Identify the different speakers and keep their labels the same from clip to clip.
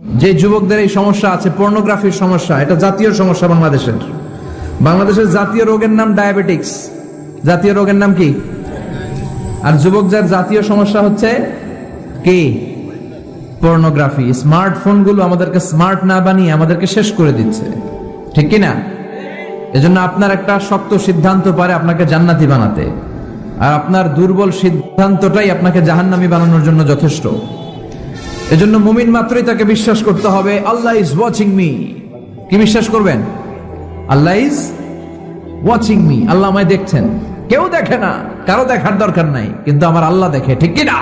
Speaker 1: যে যুবকদের এই সমস্যা আছে পর্নোগ্রাফির সমস্যা, এটা জাতীয় সমস্যা বাংলাদেশের। বাংলাদেশের জাতীয় রোগের নাম ডায়াবেটিক্স জাতীয় রোগের নাম কি? আর যুবক যার জাতীয় সমস্যা হচ্ছে কি? পর্নোগ্রাফি স্মার্টফোনগুলো আমাদেরকে স্মার্ট না বানিয়ে আমাদেরকে শেষ করে দিচ্ছে। ঠিক কি না? এজন্য আপনার একটা শক্ত সিদ্ধান্ত পারে আপনাকে জান্নাতি বানাতে। আর আপনার দুর্বল সিদ্ধান্তটাই আপনাকে জাহান্নামি বানানোর জন্য যথেষ্ট। এজন্য মুমিন মাত্রই তাকে বিশ্বাস করতে হবে, আল্লাহ ইজ ওয়াচিং মি কি বিশ্বাস করবেন? আল্লাহ ইজ ওয়াচিং মি আল্লাহ আমায় দেখছেন। কেউ দেখে না, কারও দেখার দরকার নাই, কিন্তু আমার আল্লাহ দেখে, ঠিক কি না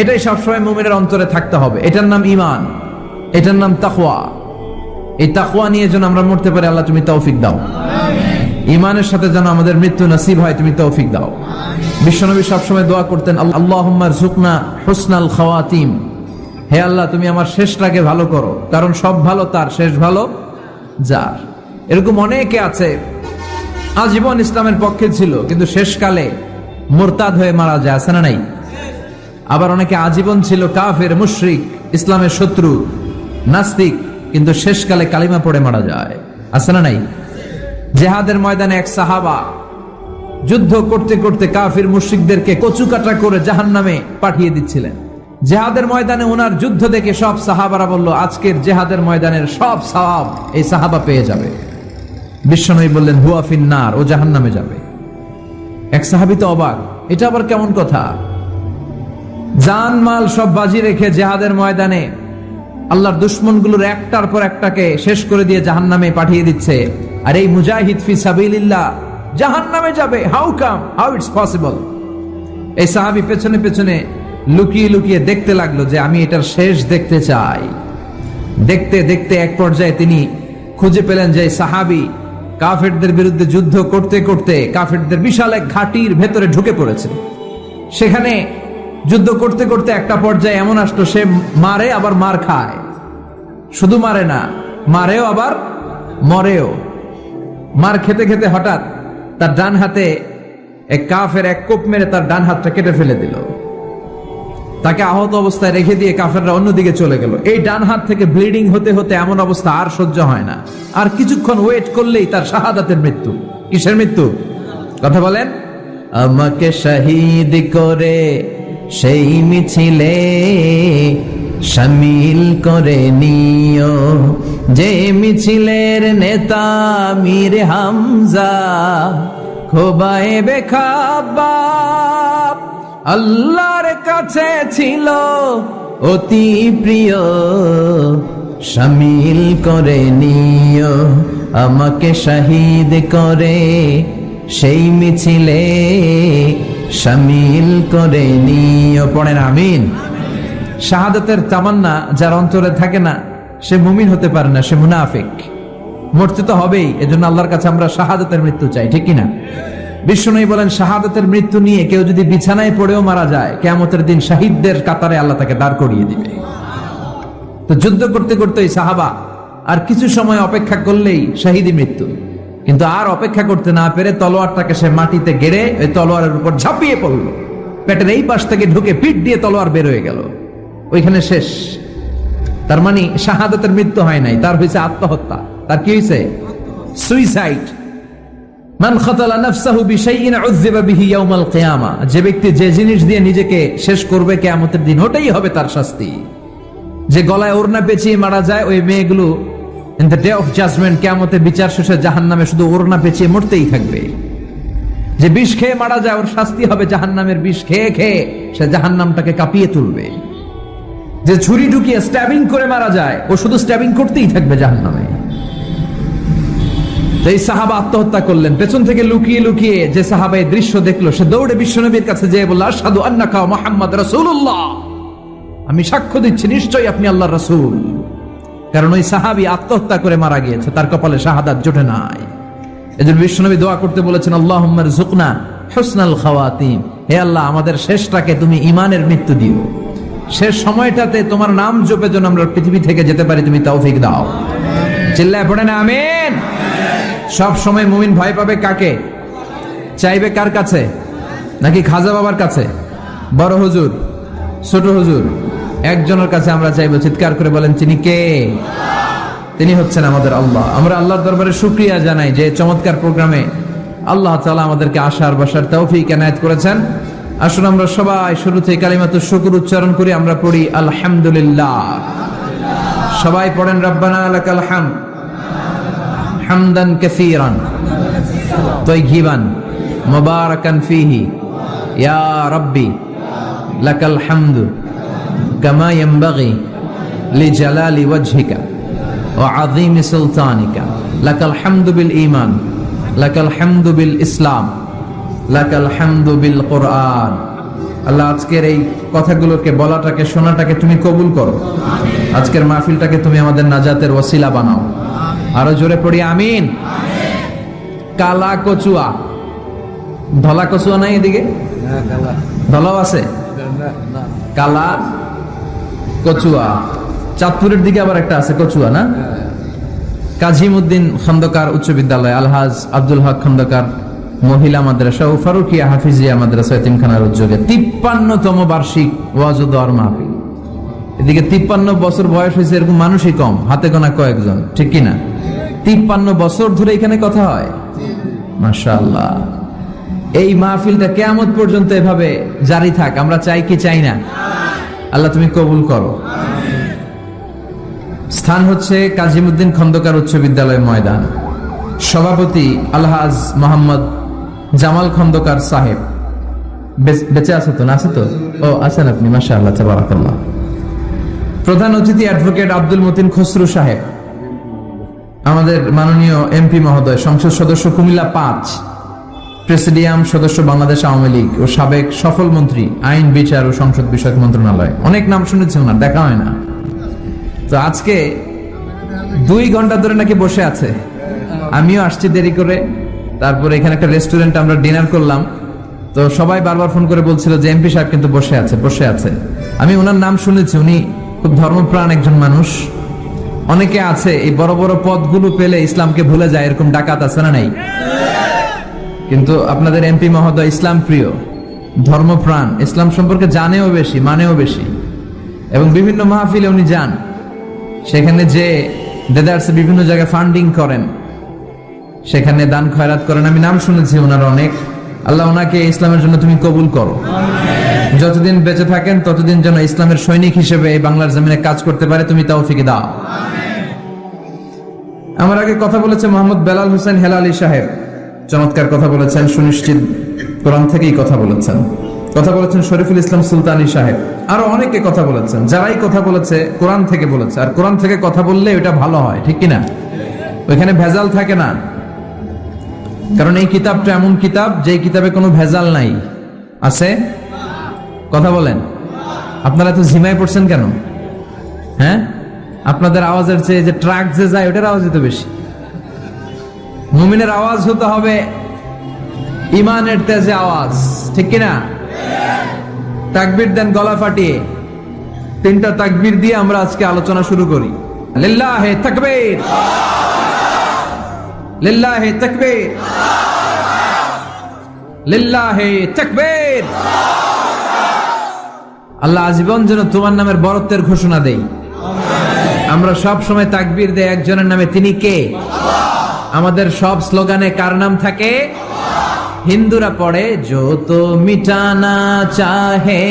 Speaker 1: এটাই সবসময় মুমিনের অন্তরে থাকতে হবে। এটার নাম ইমান এটার নাম তাকওয়া। এই তাকওয়া নিয়ে যেন আমরা মরতে পারি, আল্লাহ তুমি তৌফিক দাও। ইমানের সাথে যেন আমাদের মৃত্যু নসিব হয়, তুমি তৌফিক দাও। বিশ্বনবী সবসময় দোয়া করতেন, আল্লাহ ঝুকনা হুসনাল খাওয়াতিম। হে আল্লাহ, তুমি আমার শেষটাকে ভালো করো, কারণ সব ভালো তার, শেষ ভালো যার। এরকম অনেকে আছে, আজীবন ইসলামের পক্ষে ছিল, কিন্তু শেষকালে মোরতাদ হয়ে মারা যায়, আছে না নাই? আবার অনেকে আজীবন ছিল কাফের, মুশরিক, ইসলামের শত্রু, নাস্তিক, কিন্তু শেষকালে কালিমা পড়ে মারা যায়, আছে না নাই? জেহাদের ময়দানে এক সাহাবা যুদ্ধ করতে করতে কাফির মুশরিকদেরকে কচুকাটা করে জাহান নামে পাঠিয়ে দিচ্ছিলেন। জেহাদের ময়দানে ওনার যুদ্ধ দেখে সব সাহাবারা বলল, আজকের জেহাদের ময়দানের সব সাহাব এই সাহাবা পেয়ে যাবে। বিশ্বনবী বললেন, হুয়া ফিন্নার, ও জাহান নামে যাবে। এক সাহাবি তো অবাক, এটা আবার কেমন কথা? জান মাল সব বাজি রেখে জেহাদের ময়দানে আল্লাহর দুশ্মনগুলোর একটার পর একটাকে শেষ করে দিয়ে জাহান নামে পাঠিয়ে দিচ্ছে। আর এই মুজাহিদ ফি সাবিলিল্লাহ জাহান নামে যাবে। How come how it's possible এই সাহাবি পেছনে পেছনে লুকিয়ে লুকিয়ে দেখতে লাগল যে আমি এটার শেষ দেখতে চাই। দেখতে দেখতে এক পর্যায়ে তিনি খুঁজে পেলেন যে সাহাবি কাফেরদের বিরুদ্ধে যুদ্ধ করতে করতে কাফেরদের বিশাল এক ঘাটির ভেতরে ঢুকে পড়েছে। সেখানে যুদ্ধ করতে করতে একটা পর্যায়ে এমন আসলো, সে মারে, আবার মার খায়। শুধু মারে না, মারেও আবার মরেও। মার খেতে খেতে হঠাৎ তার ডান হাতে এক কাফের এক কোপ মেরে তার ডান হাতটা কেটে ফেলে দিল। তাকে আহত অবস্থায় রেখে দিয়ে কাফেররা অন্যদিকে চলে গেল। এই ডান হাত থেকে ব্লিডিং হতে হতে এমন অবস্থা আর সহ্য হয় না। আর কিছুক্ষণ ওয়েট করলেই তার শাহাদাতের মৃত্যু। কিসের মৃত্যু? কথা বলেন। আমাকে শহীদ করে সেই মিছিলে সামিল করে নিও। যে মিছিলের নেতা মীর হামজা, খোবায়ে বেখাবাব আল্লাহর কাছে ছিল অতি প্রিয়। সামিল করে নিও, আমাকে শহীদ করে সেই মিছিলে। সামিল করে নিও, পড়েন আমিন। শাহাদাতের তামান্না যার অন্তরে থাকে না, সে মুমিন হতে পারে না, সে মুনাফিক। মরতে তো হবেই, এজন্য আল্লাহর কাছে আমরা শাহাদাতের মৃত্যু চাই, ঠিক কিনা বিষ্ণু বলেন, শাহাদাতের মৃত্যু নিয়ে কেউ যদি বিছানায় পড়েও মারা যায়, কেয়ামতের দিন শাহিদদের কাতারে আল্লাহ তাকে দাঁড় করিয়ে দিবে। তো যুদ্ধ করতে করতে সাহাবা আর কিছু সময় অপেক্ষা করলেই শাহিদি মৃত্যু। কিন্তু আর অপেক্ষা করতে না পেরে তলোয়ারটাকে সে মাটিতে গেড়ে ওই তলোয়ারের উপর ঝাঁপিয়ে পড়ল। পেটের এই পাশ থেকে ঢুকে পিঠ দিয়ে তলোয়ার বের হয়ে গেল। ওইখানে শেষ। তার মানে শাহাদাতের মৃত্যু হয় নাই, তার হয়েছে আত্মহত্যা। তার কি হয়েছে সুইসাইড মান খাতালা নাফসাহু বিশাইইন উযযিবা যে ব্যক্তি যে জিনিস দিয়ে নিজেকে শেষ করবে, কিয়ামতের দিন ওটাই হবে তার শাস্তি। যে গলায় ওড়না পেঁচিয়ে মারা যায়, ওই মেয়েগুলো in the day of judgement কিয়ামতে বিচার শেষে জাহান্নামে শুধু ওড়না পেঁচিয়ে মরতেই থাকবে। যে বিষ খেয়ে মারা যায়, ওর শাস্তি হবে জাহান্নামের বিষ খেয়ে খেয়ে সে জাহান্নামটাকে কাঁপিয়ে তুলবে। যে ছুরি ঢুকিয়ে স্ট্যাবিং করে মারা যায়, ও শুধু স্ট্যাবিং করতেই থাকবে জাহান্নামে। তো এই সাহাবা আত্মহত্যা করলেন। পেছন থেকে লুকিয়ে লুকিয়ে যে সাহাবা এই দৃশ্য দেখল, সে দৌড়ে বিশ্বনবীর কাছে যেয়ে বলল আসাদু আন্নাকা মোহাম্মদ রাসূলুল্লাহ। আমি সাক্ষ্য দিচ্ছি, নিশ্চয়ই আপনি আল্লাহ রসুল। কারণ ওই সাহাবী আত্মহত্যা করে মারা গিয়েছে, তার কপালে শাহাদাত জোটে নাই। এজন্য বিশ্বনবী দোয়া করতে বলেছেন আল্লাহুম্মার জুকনা হুসনাল খাওয়াতিম। হে আল্লাহ, আমাদের শেষটাকে তুমি ইমানের মৃত্যু দিও। শেষ সময়টাতে তোমার নাম জপে যেন আমরা পৃথিবী থেকে যেতে পারি, তুমি তৌফিক দাও। চিল্লায় পড়ে না, আমিন। সব সময় মুমিন ভয় পাবে কাকে? চাইবে কার কাছে? নাকি খাজা বাবার কাছে? বড় হুজুর, ছোট হুজুর, একজনের কাছে আমরা চাইব। চিৎকার করে বলেন, তিনি কে? তিনি হচ্ছেন আমাদের আল্লাহ। আমরা আল্লাহর দরবারে শুক্রিয়া জানাই যে চমৎকার প্রোগ্রামে আল্লাহ তালা আমাদেরকে আশার বাসার তৌফিক এনায়েত করেছেন। আসুন আমরা সবাই শুরুতে কালিমাত শুকুর উচ্চারণ করি, আমরা পড়ি, আলহামদুলিল্লাহ। সবাই পড়েন, রব্বানা আলাকাল হাম। হামদান কাসীরান তাইয়িবান মুবারাকান ফিহি। ইয়া রাব্বি, লাকাল হামদু কামা লি লিজালালি ওয়াজহিকা ওয়া আযীমি সুলতানিকা। লাকাল হামদু বিল ঈমান, লাকাল হামদু বিল ইসলাম। আজকের এই কথাগুলোকে বলাটাকে শোনাটাকে তুমি কবুল করো। আজকের মাহফিলটাকে তুমি আমাদের নাজাতের ওসিলা বানাও। আরও জোরে পড়ি আমিন। কালা কচুয়া ধলা কচুয়া নাই এদিকে? ধলাও আছে? কালা কচুয়া চাঁদপুরের দিকে আবার একটা আছে কচুয়া না? কাজিমুদ্দিন খন্দকার উচ্চ বিদ্যালয় আলহাজ আব্দুল হক খন্দকার মহিলা মাদ্রাসা ও ফারুকিয়া হাফিজিয়া মাদ্রাসা এতিমখানার উদ্যোগে তিপ্পান্নতম বার্ষিক ওয়াজুদ্দর মাহফিল। এদিকে তিপ্পান্ন বছর বয়স হয়েছে এরকম মানুষই কম, হাতে গোনা কয়েকজন, ঠিক কিনা তিপ্পান্ন বছর ধরে এখানে কথা হয়। মাশাআল্লাহ। এই মাহফিলটা কেয়ামত পর্যন্ত এভাবে জারি থাক, আমরা চাই কি চাই না? আল্লাহ তুমি কবুল করো। স্থান হচ্ছে কাজিমুদ্দিন খন্দকার উচ্চ বিদ্যালয় ময়দান। সভাপতি আলহাজ মোহাম্মদ জামাল খন্দকার সাহেব। বেঁচে আছে তো? না আছে তো? ও, আছেন আপনি মাসা আল্লাহ তাবারাকাল্লাহ। প্রধান অতিথি অ্যাডভোকেট আব্দুল মতিন খসরু সাহেব। আমাদের মাননীয় এমপি মহোদয়, সংসদ সদস্য কুমিল্লা পাঁচ, প্রেসিডিয়াম সদস্য বাংলাদেশ আওয়ামী লীগ ও সাবেক সফল মন্ত্রী, আইন, বিচার ও সংসদ বিষয়ক মন্ত্রণালয়। অনেক নাম শুনেছি ওনার, দেখা হয় না। তো আজকে দুই ঘণ্টা ধরে নাকি বসে আছে। আমিও আসছি দেরি করে। তারপরে এখানে একটা রেস্টুরেন্ট আমরা ডিনার করলাম। তো সবাই বারবার ফোন করে বলছিল যে এমপি সাহেব কিন্তু বসে আছে বসে আছে। আমি ওনার নাম শুনেছি, উনি খুব ধর্মপ্রাণ একজন মানুষ। অনেকে আছে, এই বড় বড় পদগুলো পেলে ইসলামকে ভুলে যায়, এরকম ডাকাত আছে না নাই? কিন্তু আপনাদের এমপি মহোদয় ইসলাম প্রিয়, ধর্মপ্রাণ, ইসলাম সম্পর্কে জানেও বেশি, মানেও বেশি। এবং বিভিন্ন মাহফিলে উনি যান। সেখানে যে, দেদার্সে বিভিন্ন জায়গায় ফান্ডিং করেন। সেখানে দান খয়রাত করেন। আমি নাম শুনেছি ওনার অনেক। আল্লাহ ওনাকে ইসলামের জন্য তুমি কবুল করো। যতদিন বেঁচে থাকেন, ততদিন যেন ইসলামের সৈনিক হিসেবে এই বাংলার জমিনে কাজ করতে পারে, তুমি তাও ফিকে দাও। আমার আগে কথা বলেছে মোহাম্মদ বেলাল হোসেন হেলালি সাহেব। চমৎকার কথা বলেছেন, সুনিশ্চিত কোরআন থেকেই কথা বলেছেন। কথা বলেছেন শরীফুল ইসলাম সুলতানি সাহেব। আরও অনেকে কথা বলেছেন, যারাই কথা বলেছে, কোরআন থেকে বলেছে। আর কোরআন থেকে কথা বললে ওটা ভালো হয়, ঠিক কিনা? ওইখানে ভেজাল থাকে না। কারণ এই কিতাবটা এমন কিতাব যে কিতাবে কোনো ভেজাল নাই। আছে? কথা বলেন। আপনারা তো ঝিমায় পড়ছেন কেন? হ্যাঁ? আপনাদের আওয়াজের চেয়ে যে ট্রাক যে যায়, ওটার আওয়াজই তো বেশি। মুমিনের আওয়াজ হতে হবে ইমানের তেজে আওয়াজ। ঠিক কিনা? তাকবির দেন, গলা ফাটিয়ে। তিনটা তাকবির দিয়ে আমরা আজকে আলোচনা শুরু করি। আল্লাহ লিল্লাহে তাকবীর। লিল্লাহে তাকবীর। লিল্লাহে তকবীর। আল্লাহ আজীবন যেন তোমার নামের বরত্বের ঘোষণা দেই আমরা সব সময় তাকবীর দেয় একজনের নামে তিনি কে? আমাদের সব স্লোগানে কার নাম থাকে? হিন্দুরা পড়ে যত মিটানা চাহে,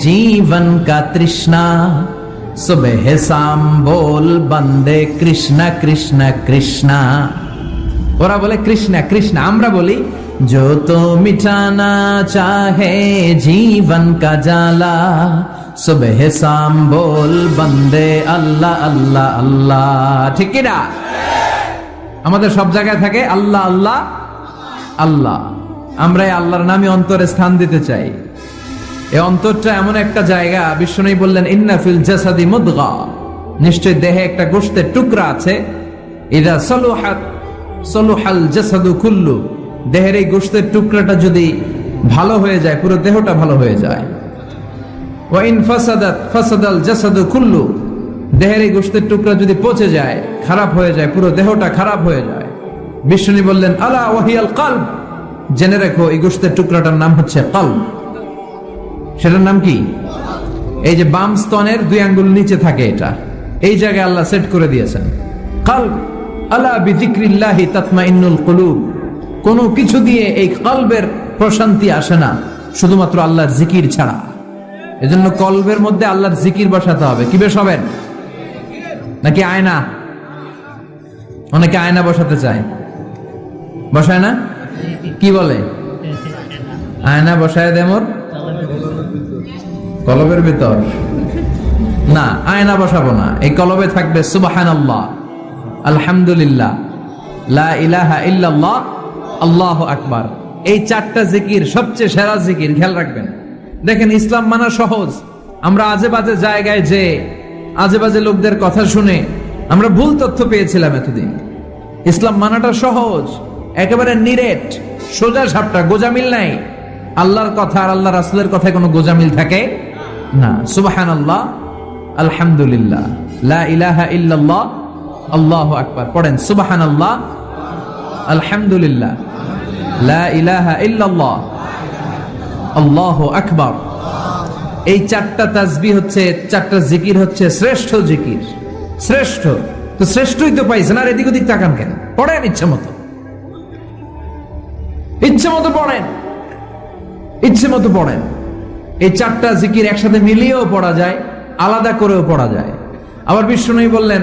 Speaker 1: জীবন কা তৃষ্ণা, সুবেহ সাম বল বন্দে কৃষ্ণ কৃষ্ণ কৃষ্ণা। ওরা বলে কৃষ্ণা কৃষ্ণ আমরা বলি जो तो मिटाना चाहे जीवन का जाला सुबह शाम बोल बंदे अल्लाह अल्लाह अल्लाह ঠিক কি না আমাদের সব জায়গায় থাকে আল্লাহ আল্লাহ আল্লাহ আমরা এই আল্লাহর নামে অন্তরে স্থান দিতে চাই এই অন্তরটা এমন একটা জায়গা বিষ্ণু বললেন ইন্নাফিল জাসাদি মুদগা নিশ্চয় দেহে একটা গোষ্ঠের টুকরা আছে ইদা সলুহাত সলুহাল জাসাদু কুল্লু, দেহের এই গোষ্ঠের টুকরাটা যদি ভালো হয়ে যায়, পুরো দেহটা ভালো হয়ে যায়। ফাসাদাল দেহের এই গোষ্ঠের টুকরা যদি পচে যায়, খারাপ হয়ে যায়, পুরো দেহটা খারাপ হয়ে যায়। বিষ্ণু বললেন, আলা ওয়াহিয়াল কালব। জেনে রেখো, এই গোষ্ঠের টুকরাটার নাম হচ্ছে কালব। সেটার নাম কি? এই যে বাম স্তনের দুই আঙ্গুল নিচে থাকে এটা। এই জায়গায় আল্লাহ সেট করে দিয়েছেন। কাল আলা কোনো কিছু দিয়ে এই কলবের প্রশান্তি আসে না, শুধুমাত্র আল্লাহর জিকির ছাড়া। এজন্য কলবের মধ্যে আল্লাহর জিকির বসাতে হবে। কি বেশ হবেন? নাকি আয়না? অনেকে আয়না বসাতে চায়। বসায় না? কি বলে? আয়না বসায় দেমর কলবের ভিতর। না, আয়না বসাবো না। এই কলবে থাকবে সুবাহান আল্লাহ আলহামদুলিল্লাহ। লা ইলাহা আল্লাহ আকবার। এই চারটা জিকির, সবচেয়ে সেরা জিকির, খেয়াল রাখবেন। দেখেন, ইসলাম মানা সহজ। আমরা আজে বাজে জায়গায় যে আজে বাজে লোকদের কথা শুনে আমরা ভুল তথ্য পেয়েছিলাম এতদিন। ইসলাম মানাটা সহজ, একেবারে নিরেট, সোজা সাপটা, গোজামিল নাই। আল্লাহর কথা আর আল্লাহ রাসুলের কথায় কোনো গোজামিল থাকে না। সুবাহান আল্লাহ আলহামদুলিল্লাহ। লা ইলাহা ইল্লাল্লাহ আল্লাহ আকবার। পড়েন সুবাহান আল্লাহ আলহামদুলিল্লাহ, লা আল্লাহ আকবার। এই চারটা তাজবি হচ্ছে, চারটা জিকির হচ্ছে, শ্রেষ্ঠ জিকির, শ্রেষ্ঠ। তো শ্রেষ্ঠই তো পাইছেন, আর এদিক ওদিক তাকান কেন? পড়েন ইচ্ছে মতো। ইচ্ছে মতো পড়েন। ইচ্ছে মতো পড়েন। এই চারটা জিকির একসাথে মিলিয়েও পড়া যায়, আলাদা করেও পড়া যায়। আবার বিষ্ণু বললেন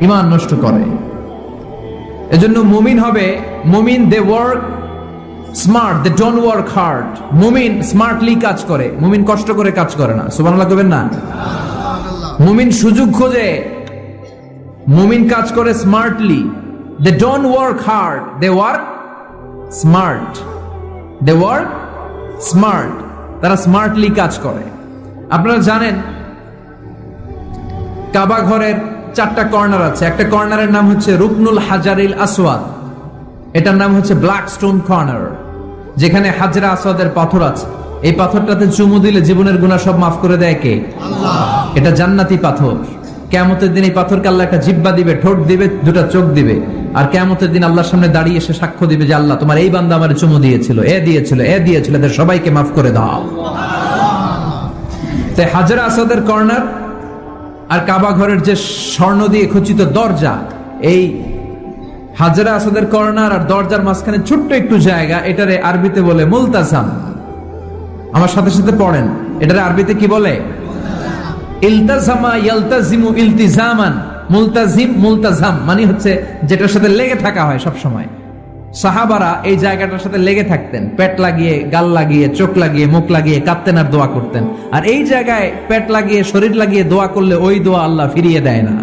Speaker 1: ইমান নষ্ট করে। এজন্য মুমিন হবে, মুমিন they work smart, they don't work hard. মুমিন স্মার্টলি কাজ করে, মুমিন কষ্ট করে কাজ করে না। সুবহানাল্লাহ কবেন না? মুমিন সুযোগ খোঁজে, মুমিন কাজ করে smartly. They don't work hard, they work smart. They work smart, তারা স্মার্টলি কাজ করে। আপনারা জানেন, কাবা ঘরের চারটা কর্নার আছে। একটা কর্নারের নাম হচ্ছে রুকনুল হাজারিল আসওয়াদ। এটার নাম হচ্ছে ব্ল্যাক স্টোন কর্নার যেখানে হাজরা আসওয়াদের পাথর আছে। এই পাথরটাতে চুমু দিলে জীবনের গুণা সব মাফ করে দেয় কে? এটা জান্নাতি পাথর। কেমতের দিন এই পাথরকে আল্লাহ একটা জিব্বা দিবে ঠোঁট দিবে দুটা চোখ দিবে। আর কেমতের দিন আল্লাহর সামনে দাঁড়িয়ে এসে সাক্ষ্য দিবে যে আল্লাহ তোমার এই বান্দা আমার চুমু দিয়েছিল এ দিয়েছিল এ দিয়েছিল এদের সবাইকে মাফ করে দাও। তাই হাজরা আসাদের কর্নার আর কাবা ঘরের যে স্বর্ণ দিয়ে খচিত দরজা, এই হাজরা আসাদের কর্নার আর দরজার মাঝখানে ছোট্ট একটু জায়গা, এটারে আরবিতে বলে মুলতাজাম। আমার সাথে সাথে পড়েন, এটারে আরবিতে কি বলে? ইলতাজামা ইয়ালতাজিমু মুলতাজিম মুলতাজাম মানে হচ্ছে যেটার সাথে লেগে থাকা হয় সব সময় সাহাবারা এই জায়গাটার সাথে লেগে থাকতেন। পেট লাগিয়ে, গাল লাগিয়ে, চোখ লাগিয়ে, মুখ লাগিয়ে কাঁদতেন আর দোয়া করতেন। আর এই জায়গায় পেট লাগিয়ে, শরীর লাগিয়ে দোয়া করলে ওই দোয়া আল্লাহ ফিরিয়ে দেয় না।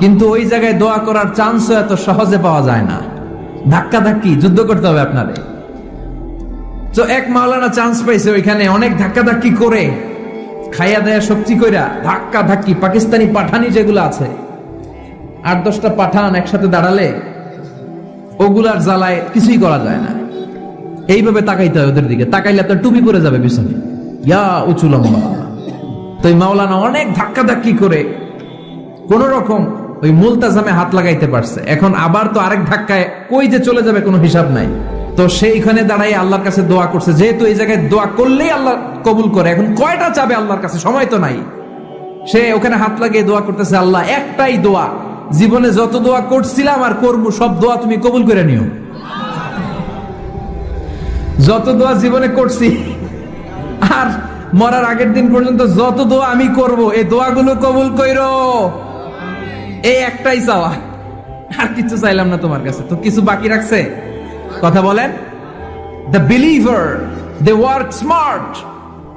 Speaker 1: কিন্তু ওই জায়গায় দোয়া করার চান্সও এত সহজে পাওয়া যায় না। ধাক্কা ধাক্কি, যুদ্ধ করতে হবে আপনারে তো এক মাওলানা চান্স পাইছে ওইখানে, অনেক ধাক্কা ধাক্কি করে। খাইয়া দেয়া শক্তি কইরা ধাক্কা ধাক্কি, পাকিস্তানি পাঠানি যেগুলো আছে। আট দশটা পাঠান একসাথে দাঁড়ালে ওগুলার জ্বালায় কিছুই করা যায় না। এইভাবে তাকাইতে হয় ওদের দিকে। তাকাইলে আপনার টুপি পরে যাবে পিছনে। ইয়া উঁচু লম্বা তো এই মাওলানা অনেক ধাক্কা ধাক্কি করে কোন রকম ওই মুলতাজামে হাত লাগাইতে পারছে। এখন আবার তো আরেক ধাক্কায় কই যে চলে যাবে কোনো হিসাব নাই। তো সেইখানে দাঁড়াই আল্লাহর কাছে দোয়া করছে। যেহেতু এই জায়গায় দোয়া করলেই আল্লাহ কবুল করে, এখন কয়টা চাবে আল্লাহর কাছে? সময় তো নাই। সে ওখানে হাত লাগিয়ে দোয়া করতেছে, আল্লাহ, একটাই দোয়া জীবনে যত দোয়া করছিলাম আর করব, সব দোয়া তুমি কবুল করে নিও। যত দোয়া জীবনে করছি, আর মরার আগের দিন পর্যন্ত যত দোয়া আমি করব এই দোয়াগুলো কবুল কইরো। এই একটাই চাওয়া। আর কিছু চাইলাম না তোমার কাছে। তো কিছু বাকি রাখছে? কথা বলেন। The believer they work smart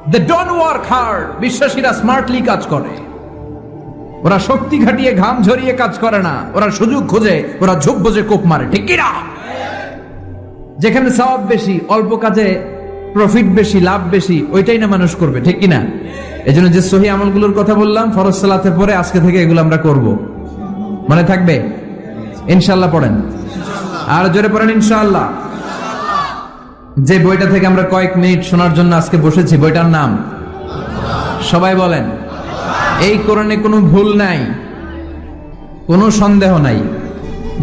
Speaker 1: they don't work hard বিশ্বাসীরা smartly কাজ করে। ওরা শক্তি খাটিয়ে ঘাম ঝরিয়ে কাজ করে না। ওরা সুযোগ খোঁজে, ওরা ঝোপ বোঝে, কোপ মারে। ঠিক কিনা? যেখানে সওয়াব বেশি, অল্প কাজে প্রফিট বেশি, লাভ বেশি, ওইটাই না মানুষ করবে। ঠিক কিনা? এই জন্য যে সহি আমলগুলোর কথা বললাম, ফরজ সালাতের পরে আজকে থেকে এগুলো আমরা করব। মনে থাকবে? ইনশাল্লাহ পড়েন। আর জোরে পড়েন ইনশাআল্লাহ। যে বইটা থেকে আমরা কয়েক মিনিট শোনার জন্য আজকে বসেছি, বইটার নাম? সবাই বলেন। এই কোরআনে কোনো ভুল নাই, কোনো সন্দেহ নাই।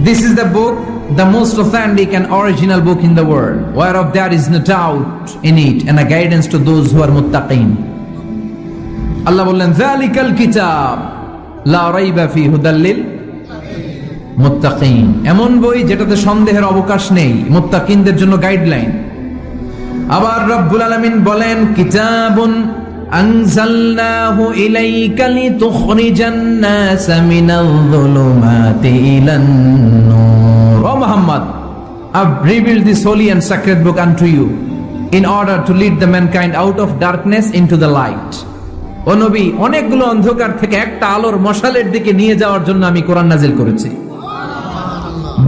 Speaker 1: This is the book the most authentic and original book the world war of there is no doubt in it and a guidance to those who are মুত্তাকিন আল্লাহ বললেন যালিকাল কিতাব, লা রাইবা ফি হুদাল্লিল মুত্তাকিন। এমন বই যেটাতে সন্দেহের অবকাশ নেই, মুত্তাকিনদের জন্য গাইডলাইন আবার রব্বুল আলামিন বলেন, কিতাবুন আনজালনাহু ইলাইকা লিতুখরিজান নাস মিনাল যুলুমাতি ইলান নূর ও Muhammad I've revealed this holy and sacred book unto you in order to lead the mankind out of darkness into the light. অনেকগুলো অন্ধকার থেকে একটা আলোর মশালের দিকে নিয়ে যাওয়ার জন্য আমি কোরআন নাজিল করেছি।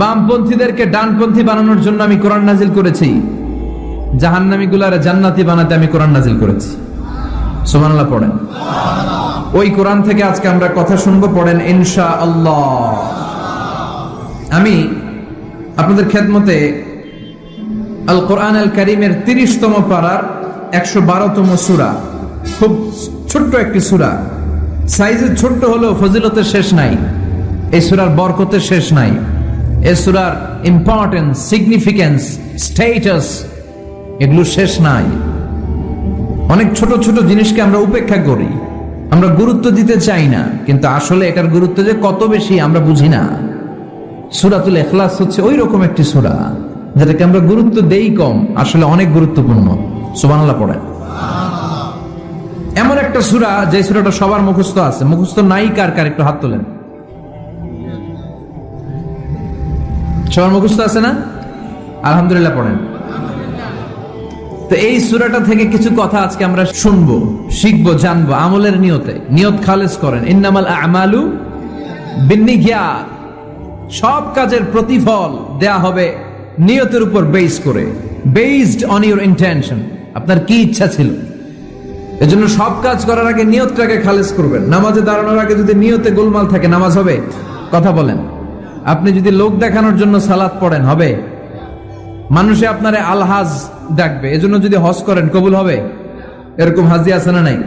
Speaker 1: বামপন্থীদেরকে ডানপন্থী বানানোর জন্য আমি কোরআন নাজিল করেছি। জাহান্নামী গুলারে জান্নাতি বানাতে আমি কোরআন নাজিল করেছি। সুবহানাল্লাহ, পড়েন। ওই কোরআন থেকে আজকে আমরা কথা শুনব, পড়েন ইনশা আল্লাহ আমি আপনাদের খেদমতে আল কোরআন আল করিমের তিরিশতম পাড়ার একশো বারোতম সুরা, খুব ছোট্ট একটি সুরা। সাইজে ছোট্ট হলেও ফজিলতের শেষ নাই, এই সুরার বরকতের শেষ নাই। এই সুরার ইম্পর্টেন্স, সিগনিফিকেন্স, স্টেটাস, এগুলো শেষ নাই। অনেক ছোট ছোট জিনিসকে আমরা উপেক্ষা করি। আমরা গুরুত্ব দিতে চাই না, কিন্তু আসলে এটার গুরুত্ব যে কত বেশি আমরা বুঝি না। সুরাতুল এখলাস হচ্ছে ওই রকম একটি সুরা, যেটাকে আমরা গুরুত্ব দেই কম, আসলে অনেক গুরুত্বপূর্ণ। সুবানাল্লাহ পড়ে এমন একটা সুরা, যে সুরাটা সবার মুখস্থ আছে। মুখস্থ নাই কার কার, একটু হাত তোলেন। সবার মুখস্থ আছে না? আলহামদুলিল্লাহ পড়েন। তো এই সুরাটা থেকে কিছু কথা আজকে আমরা শুনব, শিখব, জানব, আমলের নিয়তে। নিয়ত খালেজ করেন। ইন্নামাল আমালু বিন্নিগিয়াত সব কাজের প্রতিফল দেয়া হবে নিয়তের উপর বেস করে। Based on your intention. আপনার কি ইচ্ছা ছিল? এজন্য সব কাজ করার আগে নিয়তটাকে খালেজ করবেন। নামাজে দাঁড়ানোর আগে যদি নিয়তে গোলমাল থাকে, নামাজ হবে? কথা বলেন। আপনি যদি লোক দেখানোর জন্য সালাদ পড়েন, হবে? মানুষে আপনারে আলহাজ ডাকবে। এজন্য যদি হজ করেন, কবুল হবে? এরকম হাজি আছে না নাই?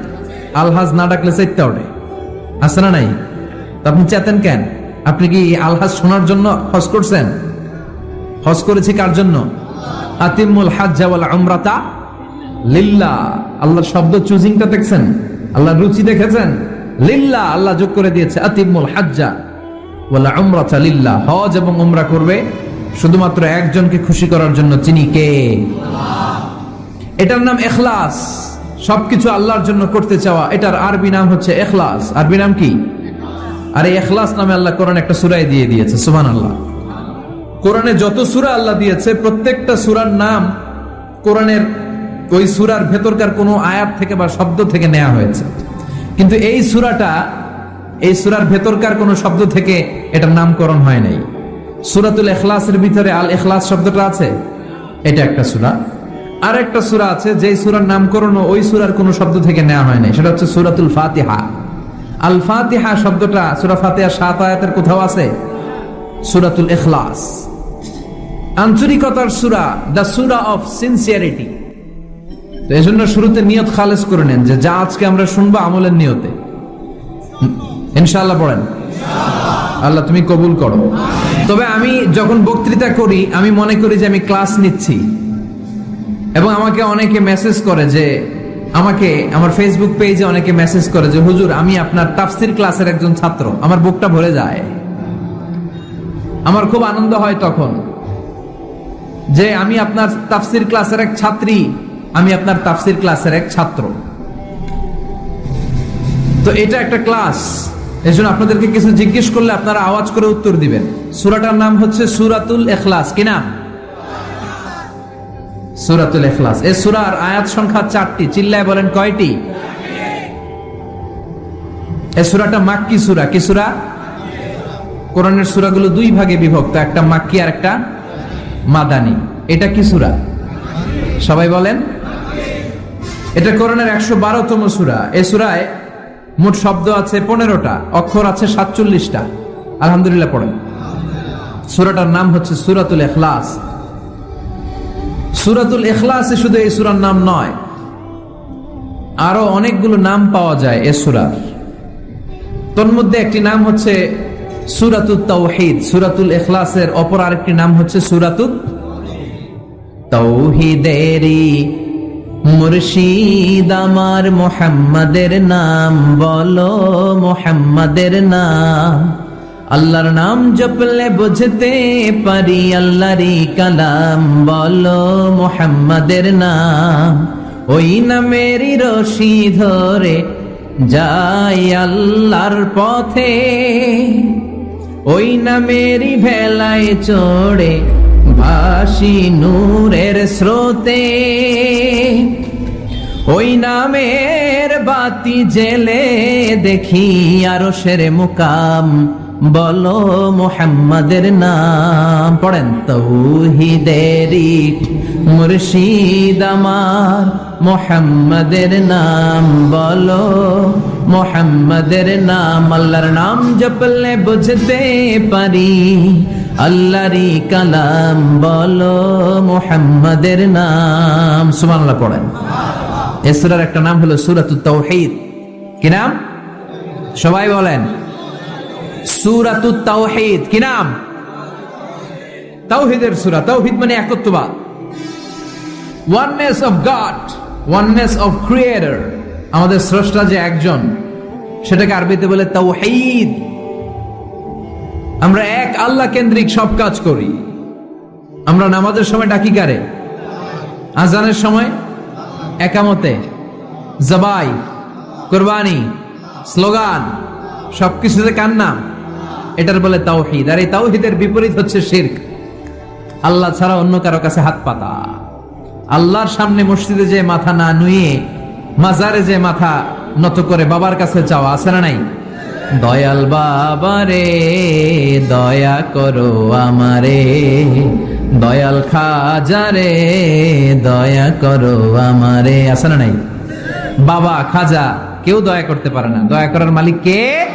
Speaker 1: আলহাজ না ডাকলে চাইতে ওঠে। আছে না নাই? আপনি চেতেন কেন? আপনি কি আলহাজ শোনার জন্য হজ করছেন? হজ করেছি কার জন্য? আতিমুল হাজ্জা ওয়াল উমরাতা লিল্লা। আল্লাহর শব্দ চুজিংটা দেখছেন? আল্লাহর রুচি দেখেছেন? লিল্লা, আল্লাহ যোগ করে দিয়েছে, আতিমুল হাজ্জা ওয়াল উমরাতা লিল্লা। হজ এবং উমরা করবে শুধুমাত্র একজনকে খুশি করার জন্য চিনি কে? এটার নাম এখলাস। সবকিছু আল্লাহর জন্য করতে চাওয়া, এটার আরবি নাম হচ্ছে এখলাস। আরবি নাম কি? আর, এখলাস নামে আল্লাহ কোরআন একটা সুরাই দিয়ে দিয়েছে সুবান আল্লাহ কোরআনে যত সুরা আল্লাহ দিয়েছে, প্রত্যেকটা সুরার নাম কোরআনের ওই সুরার ভেতরকার কোনো আয়াত থেকে বা শব্দ থেকে নেওয়া হয়েছে। কিন্তু এই সুরাটা, এই সুরার ভেতরকার কোন শব্দ থেকে এটার নামকরণ হয় নাই। সুরাতুল এখলাসের ভিতরে আল এখলাস শব্দটা আছে? এটা একটা সুরা। আর একটা সুরা আছে যে সুরার নামকরণ ওই সুরার কোন শব্দ থেকে নেওয়া হয় নাই। সেটা হচ্ছে সুরাতুল ফাতিহা। আল ফাতিহা শব্দটা সুরা ফাতিহা সাত আয়াতের কোথাও আছে? সুরাতুল এখলাস আঞ্চলিকতার সুরা দ্য সুরা অফ সিনসিয়ারিটি। এই জন্য শুরুতে নিয়ত খালেজ করে নেন যে যা আজকে আমরা শুনব আমলের নিয়তে। হুম, ইনশাআল্লাহ পড়েন। আল্লাহ, তুমি কবুল করো। তবে আমি যখন বক্তৃতা করি, আমি মনে করি যে আমি ক্লাস নিচ্ছি। এবং আমাকে অনেকে মেসেজ করে যে, আমাকে, আমার ফেসবুক পেজে অনেকে মেসেজ করে যে, হুজুর, আমি আপনার তাফসির ক্লাসের একজন ছাত্র। আমার বুকটা ভরে যায়। আমার খুব আনন্দ হয় তখন যে, আমি আপনার তাফসির ক্লাসের এক ছাত্রী। আমি আপনার তাফসির ক্লাসের এক ছাত্র। তো এটা একটা ক্লাস এই জন্য আপনাদেরকে কিছু জিজ্ঞেস করলে আপনারা আওয়াজ করে উত্তর দিবেন। সুরাটার নাম হচ্ছে সুরাতুল এখলাস কি নাম? সুরাতুল এখলাস এই সুরার আয়াত সংখ্যা চারটি। চিল্লায় বলেন কয়টি? এই সুরাটা মাক্কি সুরা। কি সুরা? কোরআনের সুরাগুলো দুই ভাগে বিভক্ত। একটা মাক্কি আর একটা মাদানি। এটা কি সুরা? সবাই বলেন? এটা কোরআনের একশো বারোতম সুরা। এ সুরায় মোট শব্দ আছে পনেরোটা, অক্ষর আছে সাতচল্লিশটা। আলহামদুলিল্লাহ পড়েন। সুরাটার নাম হচ্ছে সুরাতুল এখলাস। সুরাতুল এখলাসে শুধু এই সুরার নাম নয়, আরও অনেকগুলো নাম পাওয়া যায় এ সুরার। তন্মধ্যে একটি নাম হচ্ছে সুরাতুল তাওহিদ। সুরাতুল এখলাসের অপর আরেকটি নাম হচ্ছে সুরাতুল তৌহিদেরি মুর্শিদ আমার মোহাম্মদের নাম, বলো মোহাম্মদের নাম। আল্লাহর নাম জপলে বুঝতে পারি আল্লাহরই কালাম, বলো মোহাম্মদের নাম। ওই নামেরই রশি ধরে যাই আল্লাহর পথে। ওই নামেরই ভেলায় চড়ে ভাসি নূরের স্রোতে। ওই নামের বাতি জেলে দেখি আরও সেরে মুকাম। বলো মোহাম্মদের নাম, পড়েন তৌহিদেরি মুর্শিদ আমার মোহাম্মদের নাম, বলো মোহাম্মদের নাম। আল্লাহর নাম জপলে বুঝতে পারি। আল্লাহরই কালাম, বলো মোহাম্মদের নাম। সুবহানাল্লাহ পড়েন। এ সূরার একটা নাম হলো সূরাতুত তাওহীদ। কি নাম? সবাই বলেন। সূরাতুত তাওহীদ। কি নাম? তাওহীদের সূরা। তাওহীদ মানে একত্ববাদ। Oneness of God oneness of creator আমাদের স্রষ্টা যে একজন, সেটাকে আরবিতে বলে তাওহীদ। আমরা এক আল্লাহ কেন্দ্রিক সব কাজ করি। আমরা নামাজের সময় ডাকি কারে? আজানের সময়? একামতে। জবাই, কোরবানি, স্লোগান, সবকিছুতে কার নাম? এটার বলে তাওহিদ। আর এই তাওহিদের বিপরীত হচ্ছে শির্ক। আল্লাহ ছাড়া অন্য কারও কাছে হাত পাতা। আল্লাহর সামনে মসজিদে যে মাথা না নুয়ে, মাজারে যে মাথা নত করে বাবার কাছে চাওয়া আছে না নাই? দয়াল বাবারে, দয়া করো আমারে। দয়াল খাজারে, দয়া করো আমারে। আছে না নাই? বাবা খাজা, কেউ দয়া করতে পারে না। দয়া করার মালিক কে?